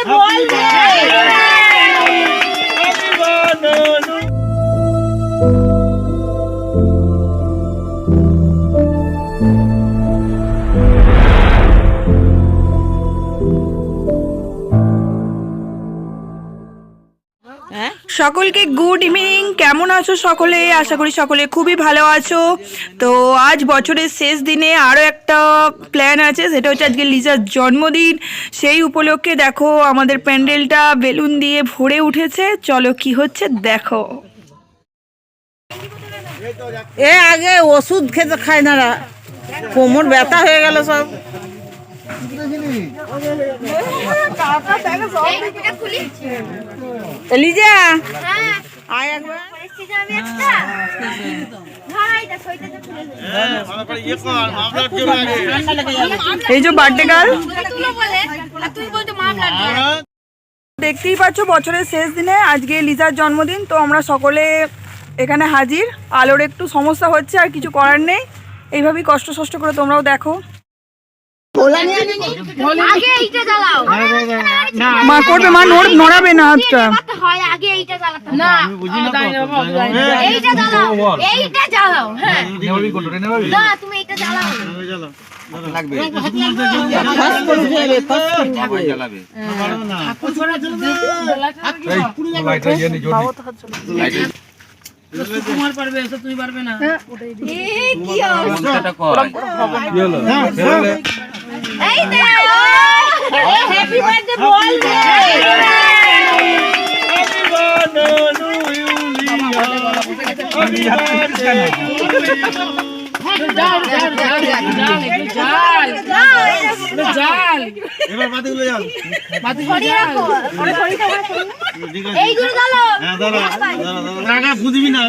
Birthday বলবে সকলকে good evening. কেমন আছো সকলে? আশা করি সকলে খুবই ভালো আছো। তো আজ বছরের শেষ দিনে আরও একটা প্ল্যান আছে, সেটা হচ্ছে আজকে লিজার জন্মদিন। সেই উপলক্ষে দেখো আমাদের প্যান্ডেলটা বেলুন দিয়ে ভরে উঠেছে। চলো কি হচ্ছে দেখো। এ আগে ওষুধ খেতে খায় না কোমর ব্যথা হয়ে গেল সব। লিজা? আয় একবার এই যে বার্থডে গার্ল দেখতেই পাচ্ছ বছরের শেষ দিনে আজকে লিজার জন্মদিন তো আমরা সকলে এখানে হাজির। আলোর একটু সমস্যা হচ্ছে আর কিছু করার নেই। এইভাবেই কষ্ট সষ্ট করে তোমরাও দেখো। মা করবে মা নড় নড়াবে না হাতটা চালাতে হয় আগে এইটা না এইটা জ্বালাও এইটা জ্বালাও হ্যাঁ না তুমি বাতিগুলো হ্যাঁ দাঁড়া দাঁড়া দাঁড়া আগে ফুদিবি না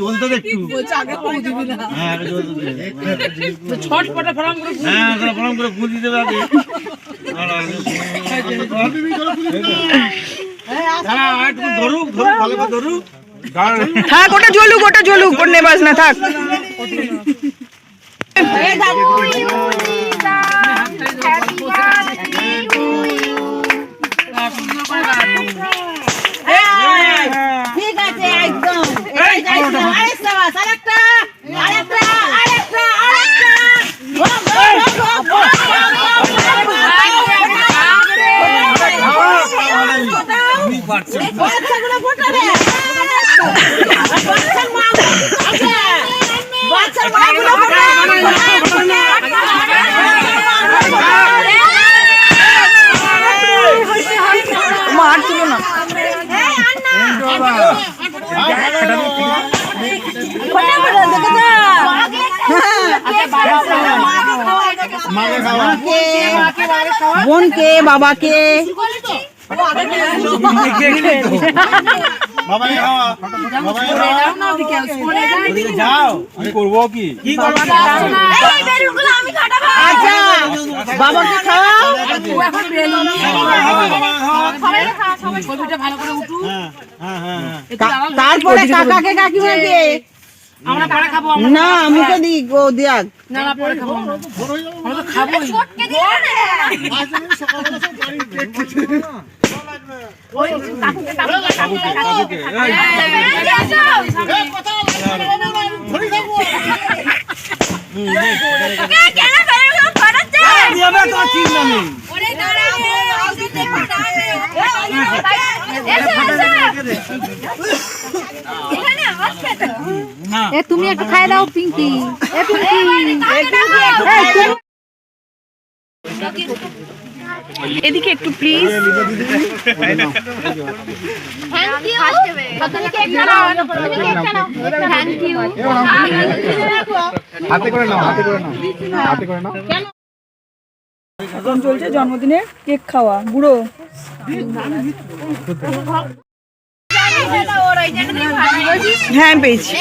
জ্বলতে দে একটু। হ্যাঁ আগে জ্বলতে দে। ছটপটা ফরাম করে হ্যাঁ দাঁড়া ফরাম করে ফুদি দেবে আগে দাঁড়া, দাঁড়া একটু ধরুক ধরুক ভালো করে ধরুক। থাক ওটা জ্বলুক ওটা জ্বলুক ওর নেবাস না থাক। ঠিক আছে একদম বাচ্চাগুলো ফোটাবে বাচ্চার মা বাচ্চার মাগুলো মা আর তুলো না। বোনকে বাবাকে। খাওয়া যাও আমি করব কি কি করব এই বেলুনগুলো আমি কাটাবো আচ্ছা বাবাকে খাওয়াও হ্যাঁ হ্যাঁ হ্যাঁ তা- তারপরে কাকাকে কাকিমাকে না মুখে দি ও দিয়াক ছোটকে দিও না কেন বেলুনগুলো ফাটাচ্ছে ওরে দাঁড়াও ওষুধ দিয়ে ফাটাবে এসো এসো এখানে আওয়াজ পেতো এ তুমি একটু খাই দাও পিঙ্কি এ পিঙ্কি এদিকে একটু প্লিজ থ্যাংক ইউ তুমি কেকটা নাও তুমি কেকটা নাও থ্যাংক ইউ হাতে করে নাও হাতে করে নাও হাতে করে নাও। চলছে জন্মদিনের কেক খাওয়া বুড়ো। হ্যাঁ পেয়েছি।